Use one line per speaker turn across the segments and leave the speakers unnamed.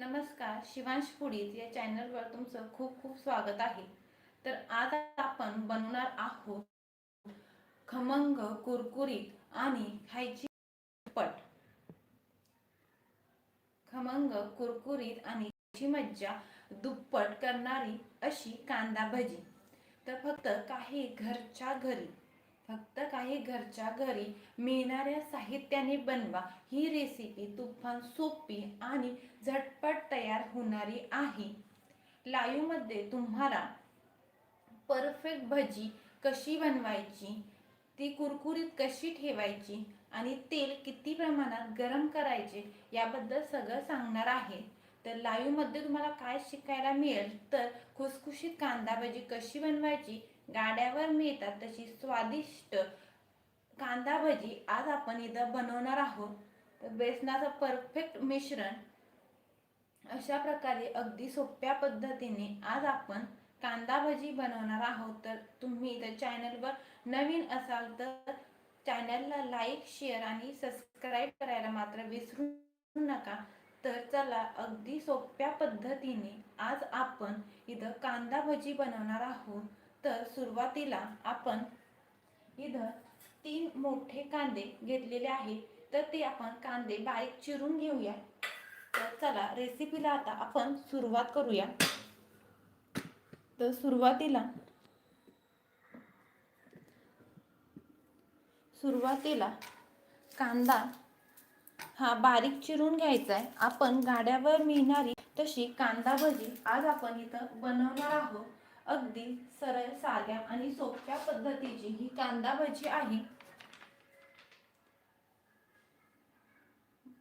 नमस्कार शिवांश पुडीत या चॅनलवर तुमचं खूप खूप स्वागत आहे. तर आज आपण बनवणार आहोत खमंग कुरकुरीत आणि खायची पट खमंग कुरकुरीत आणि मज्जा दुप्पट करणारी अशी कांदा भजी. तर फक्त काही घरच्या घरी फक्त काही घरच्या घरी मिळणाऱ्या साहित्याने बनवा. ही रेसिपी तुफान सोपी आणि झटपट तयार होणारी आहे. लाईव्हमध्ये तुम्हाला परफेक्ट भजी कशी बनवायची ती कुरकुरीत कशी ठेवायची आणि तेल किती प्रमाणात गरम करायचे याबद्दल सगळं सांगणार आहे. तर लाईव्हमध्ये तुम्हाला काय शिकायला मिळेल तर खुसखुशीत कांदा भजी कशी बनवायची गाड्यावर मिळतात तशी स्वादिष्ट कांदा भजी आज आपण इथं बनवणार आहोत. तर बेसनाचं परफेक्ट मिश्रण अशा प्रकारे अगदी सोप्या पद्धतीने आज आपण कांदा भजी बनवणार आहोत. तर तुम्ही इथं चॅनलवर नवीन असाल तर चॅनलला लाईक शेअर आणि सबस्क्राईब करायला मात्र विसरू नका. तर चला अगदी सोप्या पद्धतीने आज आपण इथं कांदा भजी बनवणार आहोत. तर सुरुवातीला आपण इथं तीन मोठे कांदे घेतलेले आहेत. तर ते आपण कांदे बारीक चिरून घेऊया. तर चला रेसिपीला आता आपण सुरुवात करूया. तर सुरुवातीला सुरुवातीला कांदा हा बारीक चिरून घ्यायचा आहे आपण गाड्यावर मिळणारी तशी कांदा भजी आज आपण इथं बनवणार आहोत. अगदी सरळ साध्या आणि सोप्या पद्धतीची ही कांदा भजी आहे.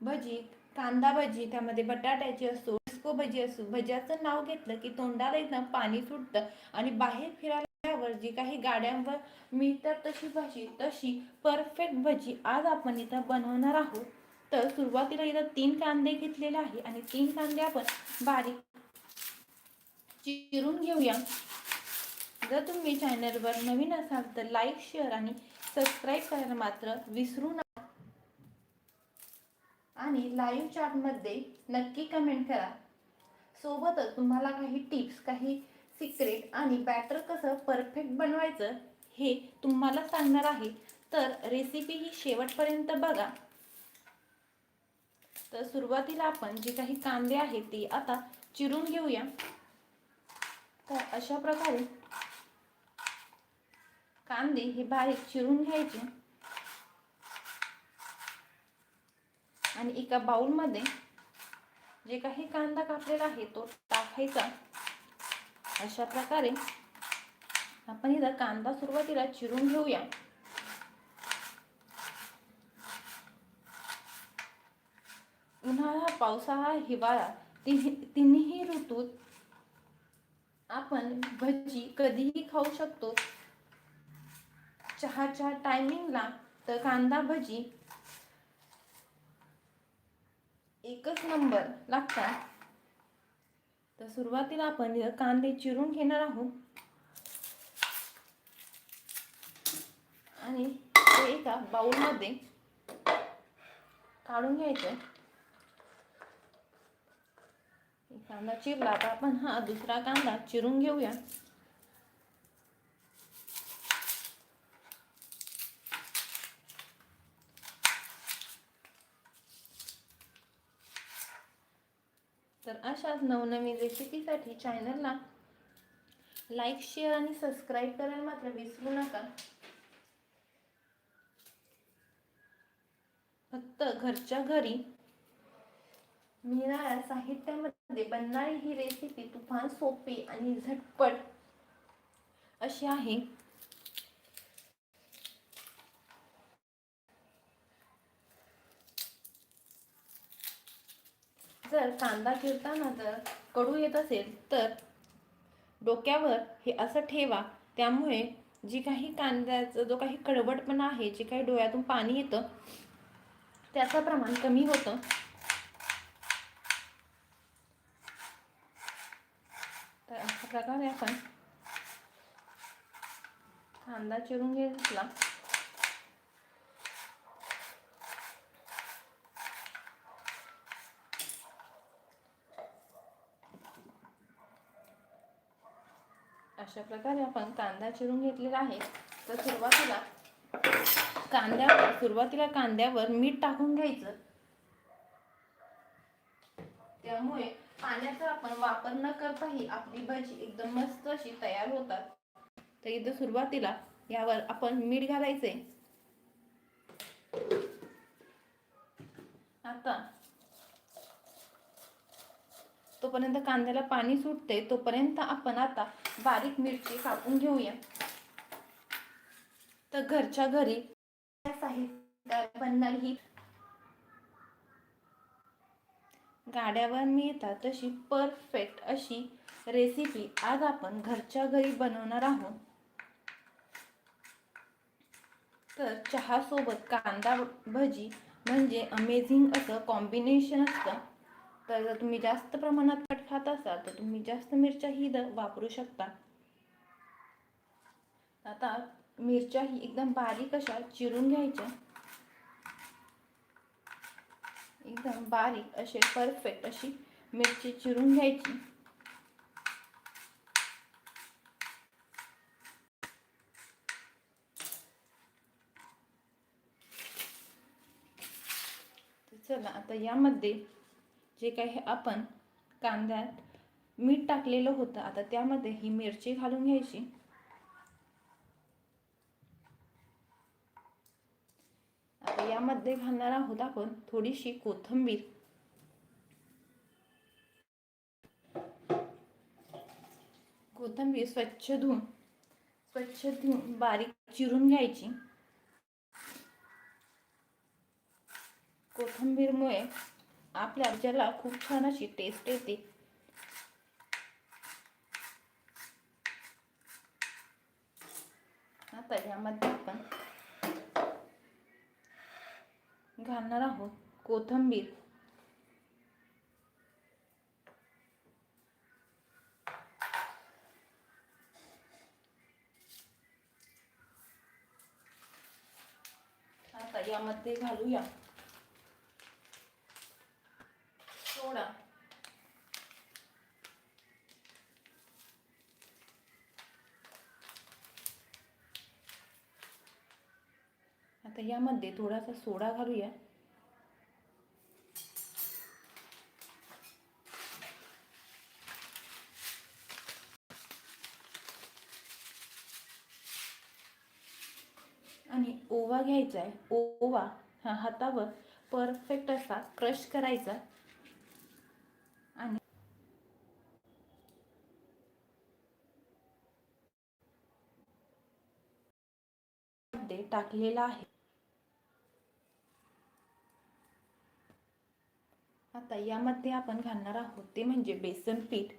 भजी कांदा भजी त्यामध्ये बटाट्याची असो डिस्को भजी असो भज्याचं नाव घेतलं की तोंडाला एकदम पाणी सुटतं आणि बाहेर फिरायला जी काही गाड्यांवर मिळतात तशी भाजी तशी परफेक्ट भजी आज आपण इथं बनवणार आहोत. तर सुरुवातीला इथं तीन कांदे घेतलेले आहे आणि तीन कांदे आपण बारीक चिरून घेऊया. जर तुम्ही चॅनलवर नवीन असाल तर लाईक शेअर आणि सबस्क्राईब करायला मात्र विसरू नका. आणि लाईव्ह चॅटमध्ये नक्की कमेंट करा. सोबतच तुम्हाला काही टिप्स काही सिक्रेट आणि बॅटर कसं परफेक्ट बनवायचं हे तुम्हाला सांगणार आहे. तर रेसिपी ही शेवटपर्यंत बघा. तर सुरुवातीला आपण जे काही कांदे आहेत ते आता चिरून घेऊया. तर अशा प्रकारे कांदे हे बारीक चिरून घ्यायचे. आणि एका बाउलमध्ये जे काही कांदा कापलेला आहे तो टाकायचा. अशा प्रकारे आपण इथं कांदा सुरुवातीला चिरून घेऊया. उन्हाळा पावसाळा हिवाळा तिन्ही तिन्ही ऋतूत आपण भजी कधीही खाऊ शकतो. चहाच्या टायमिंगला तर कांदा भजी एकच नंबर लागतात. तर सुरुवातीला आपण कांदे चिरून घेणार आहोत. आणि ते एका बाऊलमध्ये काढून घ्यायचं. कांदा चिरला तर आपण हा दुसरा कांदा चिरून घेऊया. तर अशाच नवनवीन रेसिपीसाठी चॅनलला लाईक शेअर आणि सबस्क्राईब करायला मात्र विसरू नका. फक्त घरच्या घरी मिळणाऱ्या साहित्यामध्ये बनणारी ही रेसिपी तुफान सोपी आणि झटपट अशी आहे. जर कांदा चिरताना जर कडू येत असेल तर डोक्यावर हे असं ठेवा. त्यामुळे जी काही कांद्याचं जो काही कडवटपणा आहे जे काही डोळ्यातून पाणी येतं त्याचं प्रमाण कमी होतं. तर अशा प्रकारे आपण कांदा चिरून घेतला. अशा प्रकारे आपण कांदा चिरून घेतलेला आहे. तर सुरुवातीला कांद्यावर सुरुवातीला कांद्यावर मीठ टाकून घ्यायचं. त्यामुळे पाण्याचा आपण वापर न करताही आपली भाजी एकदम मस्त अशी तयार होतात. तर इथं सुरुवातीला यावर आपण मीठ घालायचे आता तोपर्यंत कांद्याला पाणी सुटते तोपर्यंत आपण आता बारीक मिरची कापून घेऊया. तर घरच्या घरी साहित्य बनणार ही गाड्यावर मिळतात तशी परफेक्ट अशी रेसिपी आज आपण घरच्या घरी बनवणार आहोत. तर चहा सोबत कांदा भजी म्हणजे अमेझिंग असं कॉम्बिनेशन असतं. तर जर तुम्ही जास्त प्रमाणात कट खात असाल तर तुम्ही जास्त मिरच्याही द वापरू शकता. आता मिरच्या ही एकदम बारीक अशा चिरून घ्यायच्या. एकदम बारीक असे परफेक्ट अशी मिरची चिरून घ्यायची. चला आता यामध्ये जे काही आपण कांद्यात मीठ टाकलेलं होतं आता त्यामध्ये ही मिरची घालून घ्यायची. आता यामध्ये घालणार आहोत आपण थोडीशी कोथिंबीर. कोथंबीर स्वच्छ धुवून स्वच्छ धुवून बारीक चिरून घ्यायची. कोथिंबीरमुळे आपल्या ज्याला खूप छान अशी टेस्ट येते. आता यामध्ये आपण घालणार आहोत कोथिंबीर. आता यामध्ये घालूया सोडा आता यामध्ये थोडासा सोडा घालूया. आणि ओवा घ्यायचा आहे. ओवा हा हातावर परफेक्ट असा क्रश करायचा. आणि टाकलेला आहे. आता यामध्ये आपण घालणार आहोत ते म्हणजे बेसन पीठ.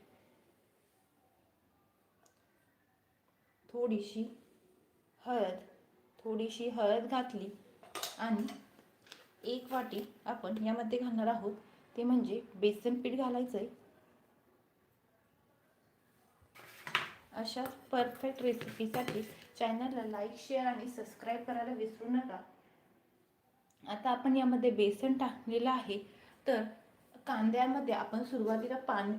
थोडीशी हळद. थोडीशी हळद घातली आणि एक वाटी आपण यामध्ये घालणार आहोत. ते म्हणजे बेसन पीठ घालायचं आहे अशाच परफेक्ट रेसिपीसाठी चॅनलला लाईक शेअर आणि सबस्क्राईब करायला विसरू नका. आता आपण यामध्ये बेसन टाकलेलं आहे. तर कांद्यामध्ये आपण सुरुवातीला पाणी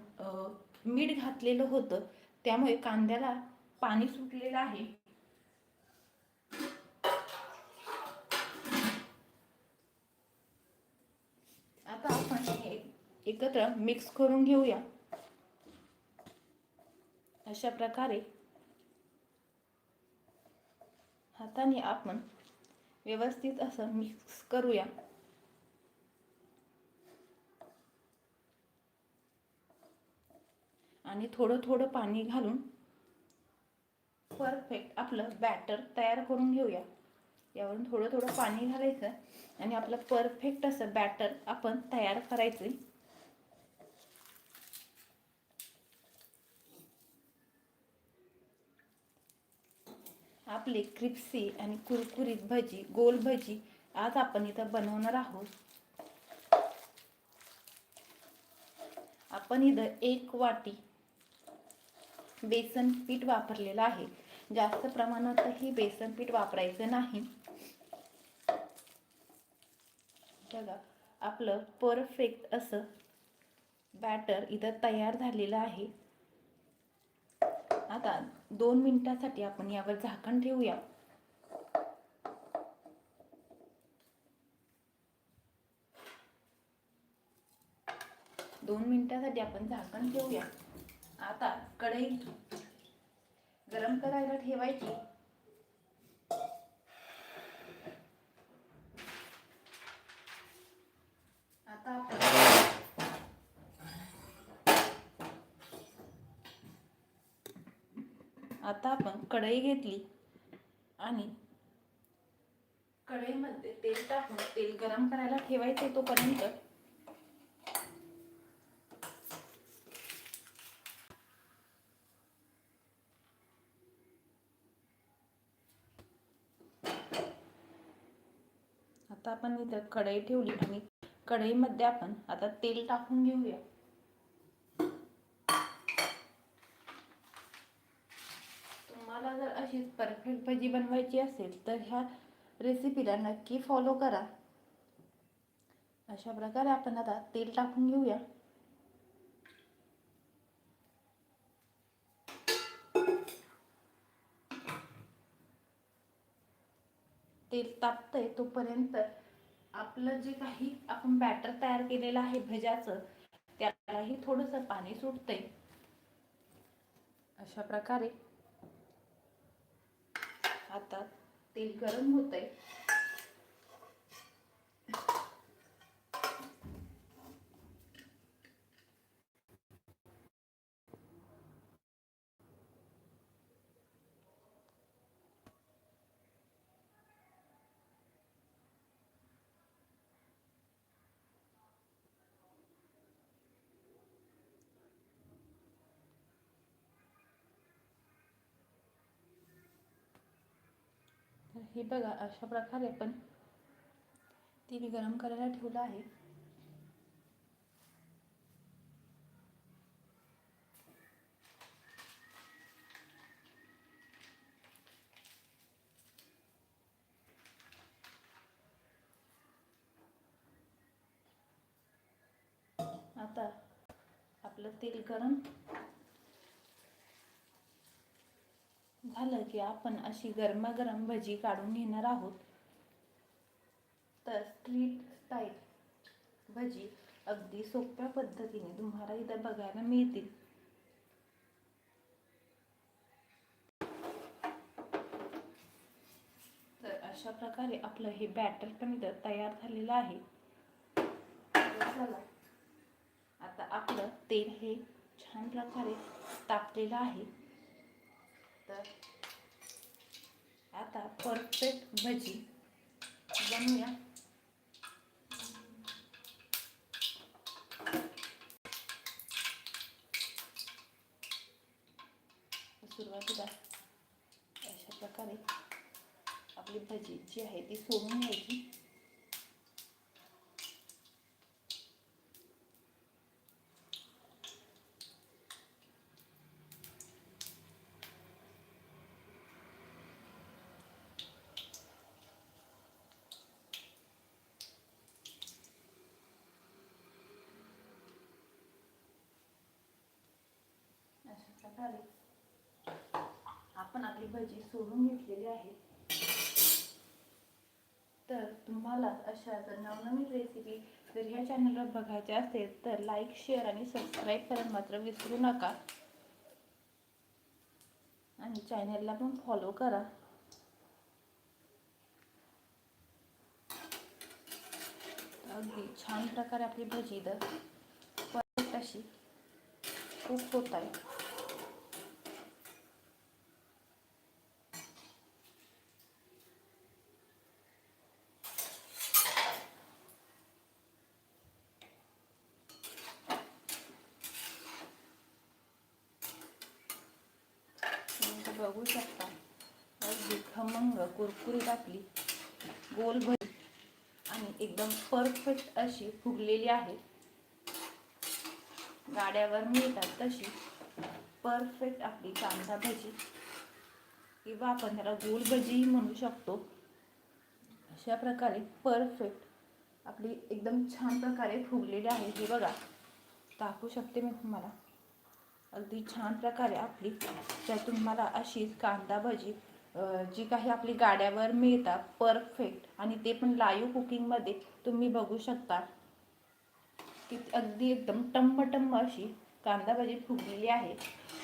मीठ घातलेलं होतं. त्यामुळे कांद्याला पाणी सुटलेलं आहे. आता आपण हे एकत्र मिक्स करून घेऊया. अशा प्रकारे हाताने आपण व्यवस्थित असं मिक्स करूया. आणि थोडं थोडं पाणी घालून परफेक्ट आपलं बॅटर तयार करून घेऊया. यावरून थोडं थोडं पाणी घालायचं आणि आपलं परफेक्ट असं बॅटर आपण तयार करायचं. आपली क्रिप्सी आणि कुरकुरीत भजी गोल भजी आज आपण इथं बनवणार आहोत. आपण इथं एक वाटी बेसन पीठ वापरलेलं आहे. जास्त प्रमाणातही बेसन पीठ वापरायचं नाही. बघा आपलं परफेक्ट असं बॅटर इथं तयार झालेलं आहे. आता दोन मिनिटासाठी आपण यावर झाकण ठेवूया. दोन मिनिटासाठी आपण झाकण ठेवूया. आता कढई गरम करायला ठेवायची. आता आपण आता आपण कढई घेतली आणि कढईमध्ये तेल टाकून तेल गरम करायला ठेवायचे तोपर्यंत आता आपण इथं कढई ठेवली आणि कढईमध्ये आपण आता तेल टाकून घेऊया. तुम्हाला जर अशीच परफेक्ट भजी बनवायची असेल तर ह्या रेसिपीला नक्की फॉलो करा. अशा प्रकारे आपण आता तेल टाकून घेऊया. तेल तापतंय तोपर्यंत आपलं जे काही आपण बॅटर तयार केलेलं आहे भज्याचं त्यालाही थोडंसं पाणी सुटतंय. अशा प्रकारे आता तेल गरम होतंय. हे बघा अशा प्रकारे आपण तेल गरम करायला ठेवलं आहे. आता आपलं तेल गरम झालं की आपण अशी गरमागरम भजी काढून घेणार आहोत. तर स्ट्रीट स्टाईल भजी अगदी सोप्या पद्धतीने तुम्हाला इथं बघायला मिळतील. तर अशा प्रकारे आपलं हे बॅटर पण इथं तयार झालेलं आहे. आता आपलं तेल हे छान प्रकारे तापलेलं आहे. तर आता परफेक्ट भजी बनवूया सुरुवातीला अशा प्रकारे आपली भजी जी आहे ती सोडून घ्यायची अशा आपण आपली भजी सोडून घेतलेली आहे. तर तुम्हाला अशा जर नवनवीन रेसिपी जर ह्या चॅनलवर बघायच्या असेल तर लाईक शेअर आणि सबस्क्राईब करायला मात्र विसरू नका. आणि चॅनलला पण फॉलो करा. अगदी छान प्रकारे आपली भजी दर परफेक्ट अशी खूप होत आहे तुम्ही इथं बघू शकता. अगदी खमंग कुरकुरीत आपली गोल भजी आणि एकदम परफेक्ट अशी फुगलेली आहे. गाड्यावर मिळतात तशी परफेक्ट आपली कांदा भजी किंवा आपण त्याला गोल भजीही म्हणू शकतो. अशा प्रकारे परफेक्ट आपली एकदम छान प्रकारे फुगलेली आहे. हे बघा दाखवू शकते मी तुम्हाला. अगदी छान प्रकारे आपली तर तुम्हाला अशीच कांदा भजी जी काही आपली गाड्यावर मिळतात परफेक्ट आणि ते पण लाईव्ह कुकिंगमध्ये तुम्ही बघू शकता. की अगदी एकदम टम्मटम्म अशी कांदा भाजी फुगलेली आहे.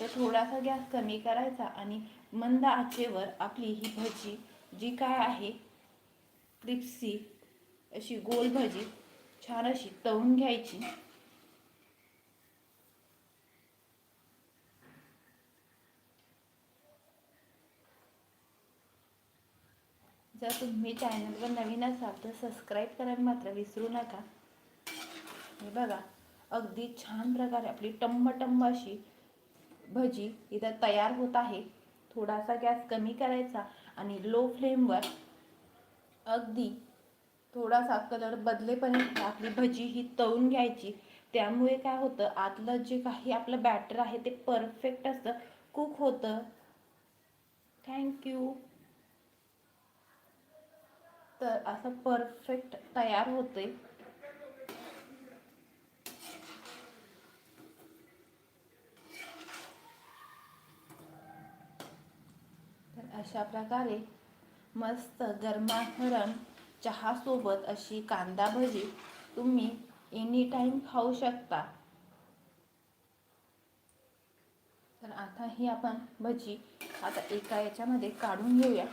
तर थोडासा गॅस कमी करायचा आणि मंद आचेवर आपली ही भजी जी काय आहे क्रिप्सी अशी गोल भजी छान अशी तळून घ्यायची. जर तुम्ही चॅनलवर नवीन असाल तर सबस्क्राईब करायला मात्र विसरू नका. हे बघा अगदी छान प्रकारे आपली टम्मटम्म अशी भजी इथं तयार होत आहे. थोडासा गॅस कमी करायचा आणि लो फ्लेमवर अगदी थोडासा कलर बदलेपर्यंत आपली भजी ही तळून घ्यायची. त्यामुळे काय होतं आतलं जे काही आपलं बॅटर आहे ते परफेक्ट असतं. कुक होतं. थँक्यू तर असं परफेक्ट तयार होते. तर अशा प्रकारे मस्त गरमागरम चहासोबत अशी कांदा भजी तुम्ही एनी टाईम खाऊ शकता. तर आता ही आपण भजी आता एका याच्यामध्ये काढून घेऊया.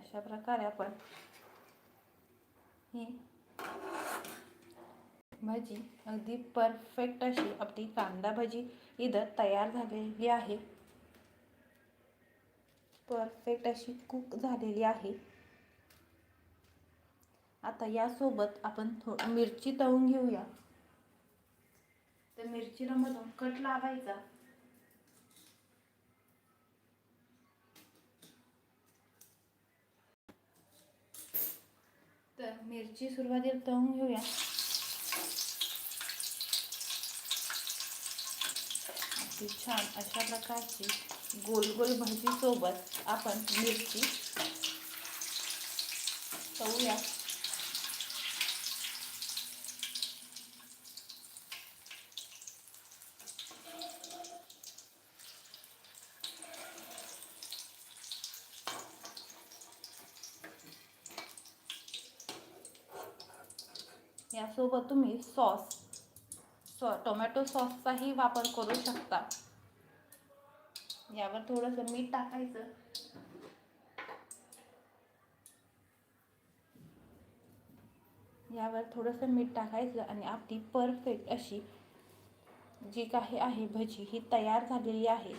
अशा प्रकारे आपण ही भाजी अगदी परफेक्ट अशी आपली कांदा भाजी इथं तयार झालेली आहे. परफेक्ट अशी कुक झालेली आहे. आता यासोबत आपण थो मिरची तळून घेऊया. तर मिरचीला मधून कट लावायचा तर मिरची सुरुवातीला तळून घेऊया. छान अशा प्रकारची गोल गोल भाजी सोबत आपण मिरची तळूया. यासोबत तुम्ही सॉस सॉ टोमॅटो सॉसचाही वापर करू शकता. यावर थोडंसं मीठ टाकायचं. यावर थोडंसं मीठ टाकायचं आणि आपली परफेक्ट अशी जी काही आहे भजी ही तयार झालेली आहे.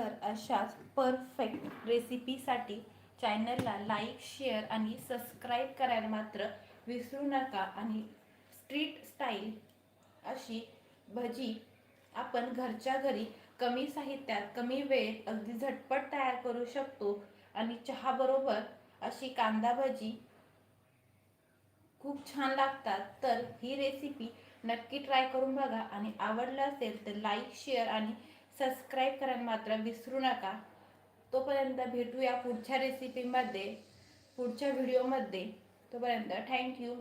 तर अशाच परफेक्ट रेसिपीसाठी चॅनलला लाईक शेअर आणि सबस्क्राईब करायला मात्र विसरू नका. आणि स्ट्रीट स्टाईल अशी भजी आपण घरच्या घरी कमी साहित्यात कमी वेळेत अगदी झटपट तयार करू शकतो. आणि चहाबरोबर अशी कांदा भजी खूप छान लागतात. तर ही रेसिपी नक्की ट्राय करून बघा. आणि आवडलं असेल तर लाईक शेअर आणि सबस्क्राईब करायला मात्र विसरू नका. तोपर्यंत भेटूया पुढच्या रेसिपीमध्ये पुढच्या व्हिडिओमध्ये तोपर्यंत थँक्यू